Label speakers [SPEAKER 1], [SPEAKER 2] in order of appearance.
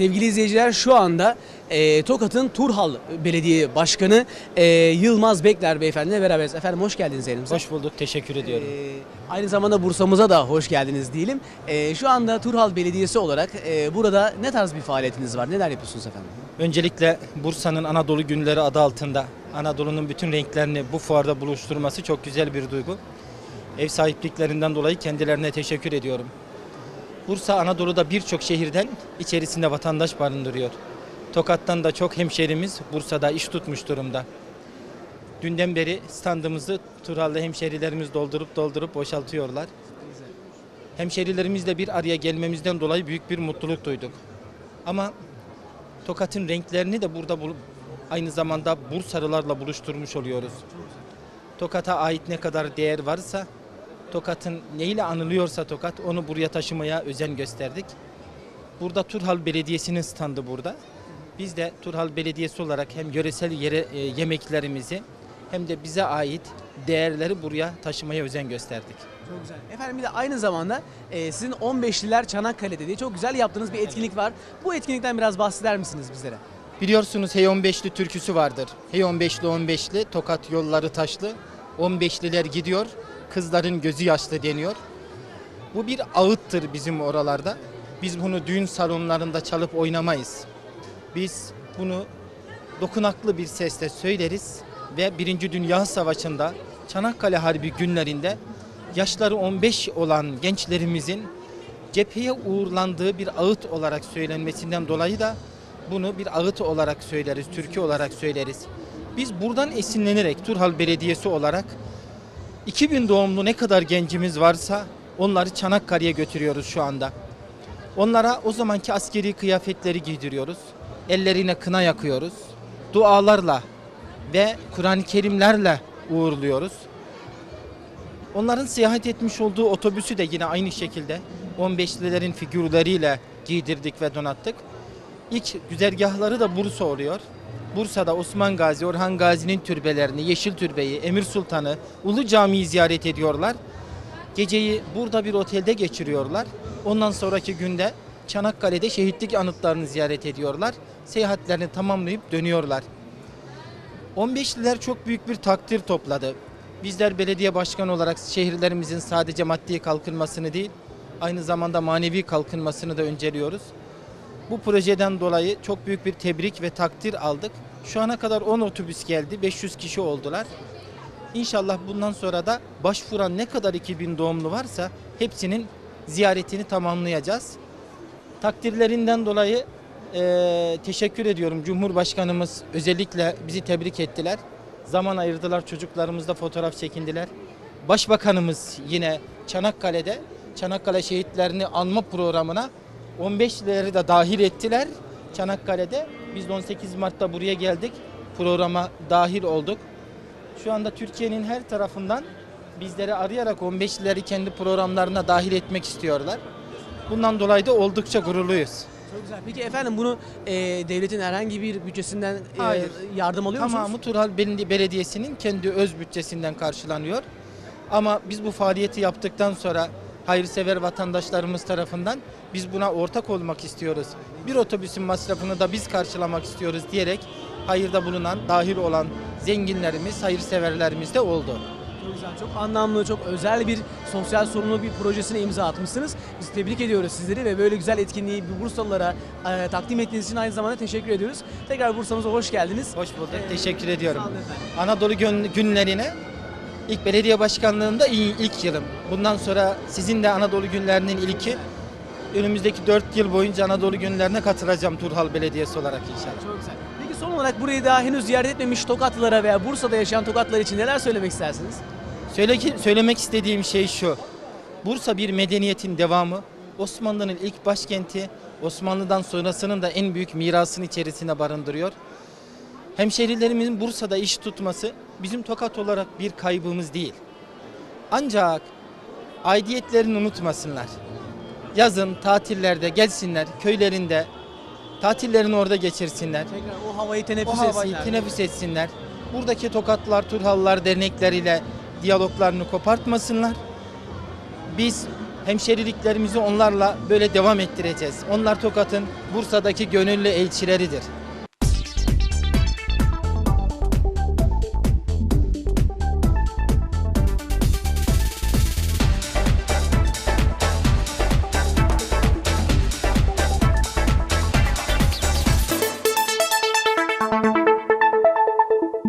[SPEAKER 1] Sevgili izleyiciler şu anda e, Tokat'ın Turhal Belediye Başkanı e, Yılmaz Bekler Beyefendi'yle beraberiz. Efendim hoş geldiniz elimize.
[SPEAKER 2] Hoş bulduk, teşekkür ediyorum.
[SPEAKER 1] E, aynı zamanda Bursa'mıza da hoş geldiniz diyelim. E, şu anda Turhal Belediyesi olarak e, burada ne tarz bir faaliyetiniz var? Neler yapıyorsunuz efendim?
[SPEAKER 2] Öncelikle Bursa'nın Anadolu Günleri adı altında Anadolu'nun bütün renklerini bu fuarda buluşturması çok güzel bir duygu. Ev sahipliklerinden dolayı kendilerine teşekkür ediyorum. Bursa Anadolu'da birçok şehirden içerisinde vatandaş barındırıyor. Tokat'tan da çok hemşerimiz Bursa'da iş tutmuş durumda. Dünden beri standımızı Turhal'da hemşerilerimiz doldurup doldurup boşaltıyorlar. Hemşerilerimizle bir araya gelmemizden dolayı büyük bir mutluluk duyduk. Ama Tokat'ın renklerini de burada bul- aynı zamanda Bursalılarla buluşturmuş oluyoruz. Tokat'a ait ne kadar değer varsa, Tokat'ın neyle anılıyorsa Tokat onu buraya taşımaya özen gösterdik. Burada Turhal Belediyesi'nin standı burada. Biz de Turhal Belediyesi olarak hem yöresel yere, e, yemeklerimizi hem de bize ait değerleri buraya taşımaya özen gösterdik.
[SPEAKER 1] Çok güzel. Efendim bir de aynı zamanda e, sizin 15'liler Çanakkale'de diye çok güzel yaptığınız bir etkinlik var. Bu etkinlikten biraz bahseder misiniz bizlere?
[SPEAKER 2] Biliyorsunuz Hey 15'li türküsü vardır. Hey 15'li 15'li Tokat yolları taşlı. 15'liler gidiyor. Kızların gözü yaşlı deniyor. Bu bir ağıttır bizim oralarda. Biz bunu düğün salonlarında çalıp oynamayız. Biz bunu dokunaklı bir sesle söyleriz ve Birinci Dünya Savaşı'nda Çanakkale Harbi günlerinde yaşları 15 olan gençlerimizin cepheye uğurlandığı bir ağıt olarak söylenmesinden dolayı da bunu bir ağıt olarak söyleriz, türkü olarak söyleriz. Biz buradan esinlenerek Turhal Belediyesi olarak 2000 doğumlu ne kadar gencimiz varsa onları Çanakkale'ye götürüyoruz şu anda. Onlara o zamanki askeri kıyafetleri giydiriyoruz. Ellerine kına yakıyoruz. Dualarla ve Kur'an-ı Kerimlerle uğurluyoruz. Onların seyahat etmiş olduğu otobüsü de yine aynı şekilde 15'lilerin figürleriyle giydirdik ve donattık. İlk güzergahları da Bursa oluyor. Bursa'da Osman Gazi, Orhan Gazi'nin türbelerini, Yeşil Türbe'yi, Emir Sultan'ı, Ulu Cami'yi ziyaret ediyorlar. Geceyi burada bir otelde geçiriyorlar. Ondan sonraki günde Çanakkale'de şehitlik anıtlarını ziyaret ediyorlar. Seyahatlerini tamamlayıp dönüyorlar. 15'liler çok büyük bir takdir topladı. Bizler belediye başkanı olarak şehirlerimizin sadece maddi kalkınmasını değil, aynı zamanda manevi kalkınmasını da önceliyoruz. Bu projeden dolayı çok büyük bir tebrik ve takdir aldık. Şu ana kadar 10 otobüs geldi, 500 kişi oldular. İnşallah bundan sonra da başvuran ne kadar 2000 doğumlu varsa hepsinin ziyaretini tamamlayacağız. Takdirlerinden dolayı eee, teşekkür ediyorum. Cumhurbaşkanımız özellikle bizi tebrik ettiler. Zaman ayırdılar, çocuklarımızla fotoğraf çekindiler. Başbakanımız yine Çanakkale'de Çanakkale şehitlerini anma programına 15'leri de dahil ettiler Çanakkale'de. Biz de 18 Mart'ta buraya geldik. Programa dahil olduk. Şu anda Türkiye'nin her tarafından bizleri arayarak 15'lileri kendi programlarına dahil etmek istiyorlar. Bundan dolayı da oldukça gururluyuz.
[SPEAKER 1] Çok güzel. Peki efendim bunu e, devletin herhangi bir bütçesinden e,
[SPEAKER 2] Hayır.
[SPEAKER 1] yardım alıyor musunuz?
[SPEAKER 2] Tamamı Turhal Belediye- Belediyesi'nin kendi öz bütçesinden karşılanıyor. Ama biz bu faaliyeti yaptıktan sonra hayırsever vatandaşlarımız tarafından biz buna ortak olmak istiyoruz. Bir otobüsün masrafını da biz karşılamak istiyoruz diyerek hayırda bulunan, dahil olan zenginlerimiz, hayırseverlerimiz de oldu.
[SPEAKER 1] Çok güzel, çok anlamlı, çok özel bir sosyal sorumluluk bir projesine imza atmışsınız. Biz tebrik ediyoruz sizleri ve böyle güzel etkinliği Bursalılara e, takdim ettiğiniz için aynı zamanda teşekkür ediyoruz. Tekrar Bursa'mıza hoş geldiniz.
[SPEAKER 2] Hoş bulduk.
[SPEAKER 1] Ee,
[SPEAKER 2] Teşekkür ediyorum. Anadolu gün- günlerine ilk belediye başkanlığında ilk yılım. Bundan sonra sizin de Anadolu günlerinin ilki. Önümüzdeki 4 yıl boyunca Anadolu günlerine katılacağım Turhal Belediyesi olarak inşallah.
[SPEAKER 1] Çok güzel. Peki son olarak burayı daha henüz ziyaret etmemiş Tokatlılara veya Bursa'da yaşayan Tokatlılar için neler söylemek istersiniz?
[SPEAKER 2] Söyle ki, söylemek istediğim şey şu. Bursa bir medeniyetin devamı. Osmanlı'nın ilk başkenti. Osmanlı'dan sonrasının da en büyük mirasını içerisine barındırıyor. Hemşehrilerimizin Bursa'da iş tutması bizim Tokat olarak bir kaybımız değil. Ancak aidiyetlerini unutmasınlar. Yazın tatillerde gelsinler köylerinde tatillerini orada geçirsinler.
[SPEAKER 1] Tekrar o havayı teneffüs
[SPEAKER 2] O havayı
[SPEAKER 1] etsinler.
[SPEAKER 2] teneffüs etsinler. Buradaki Tokatlılar, Turhallılar dernekleriyle diyaloglarını kopartmasınlar. Biz Hemşeriliklerimizi onlarla böyle devam ettireceğiz. Onlar Tokat'ın Bursa'daki gönüllü elçileridir.